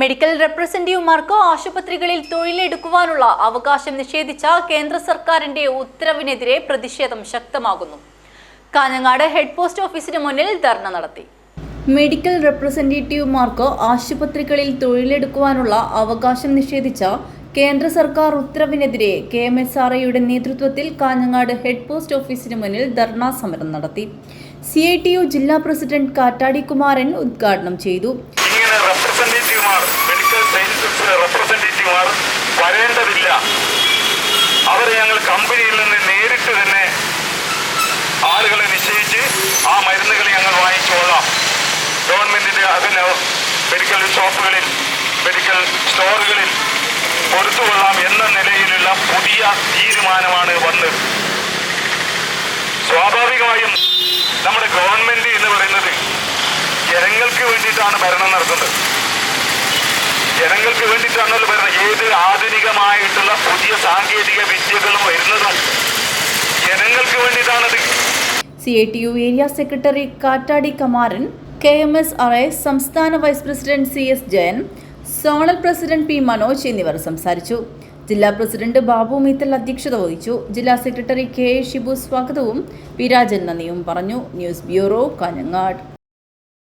Medical റെപ്രസെന്റേറ്റീവുമാർക്ക് ആശുപത്രികളിൽ തൊഴിലെടുക്കുവാനുള്ള അവകാശം നിഷേധിച്ച കേന്ദ്ര സർക്കാരിന്റെ ഉത്തരവിനെതിരെ പ്രതിഷേധം ശക്തമാകുന്നു. കാഞ്ഞങ്ങാട് ഹെഡ് പോസ്റ്റ് ഓഫീസിന് മുന്നിൽ ധർണ നടത്തി. മെഡിക്കൽ റെപ്രസെന്റേറ്റീവുമാർക്ക് ആശുപത്രികളിൽ തൊഴിലെടുക്കുവാനുള്ള അവകാശം നിഷേധിച്ച കേന്ദ്ര സർക്കാർ ഉത്തരവിനെതിരെ കെ എം എസ് ആർ ഐയുടെ നേതൃത്വത്തിൽ കാഞ്ഞങ്ങാട് ഹെഡ് പോസ്റ്റ് ഓഫീസിന് മുന്നിൽ ധർണാ സമരം നടത്തി. സി ഐ ടി യു ജില്ലാ പ്രസിഡന്റ് കാറ്റാടി കുമാരൻ ഉദ്ഘാടനം ചെയ്തു. അവരെ ഞങ്ങൾ കമ്പനിയിൽ നിന്ന് നേരിട്ട് തന്നെ ആളുകളെ നിശ്ചയിച്ച് ആ മരുന്നുകൾ ഞങ്ങൾ വാങ്ങിച്ചോളാം ഗവൺമെന്റിന്റെ അതിന് മെഡിക്കൽ ഷോപ്പുകളിൽ മെഡിക്കൽ സ്റ്റോറുകളിൽ കൊടുത്തുകൊള്ളാം എന്ന നിലയിലുള്ള പുതിയ തീരുമാനമാണ് വന്നത്. സ്വാഭാവികമായും നമ്മുടെ ഗവൺമെന്റ് എന്ന് പറയുന്നത് ജനങ്ങൾക്ക് വേണ്ടിയിട്ടാണ് ഭരണം നടത്തുന്നത്. ജനങ്ങൾക്ക് വേണ്ടിയിട്ടാണല്ലോ വരുന്നത് ഏത് ആധുനികമായിട്ടുള്ള പുതിയ സാങ്കേതിക വിദ്യകളും വരുന്നതും ജനങ്ങൾക്ക് വേണ്ടിയിട്ടാണത് C T U area secretary Kattadi Kamaran K M S R A സംസ്ഥാന vice president C S Jayan zonal president P Manoj എന്നിവർ സംസാരിച്ചു. ജില്ലാ പ്രസിഡന്റ് ബാബു മീത്തൽ അധ്യക്ഷത വഹിച്ചു. ജില്ലാ സെക്രട്ടറി കെ ഷിബു സ്വാഗതവും വിരാജൻ നന്ദിയും പറഞ്ഞു. News bureau Kanhangad.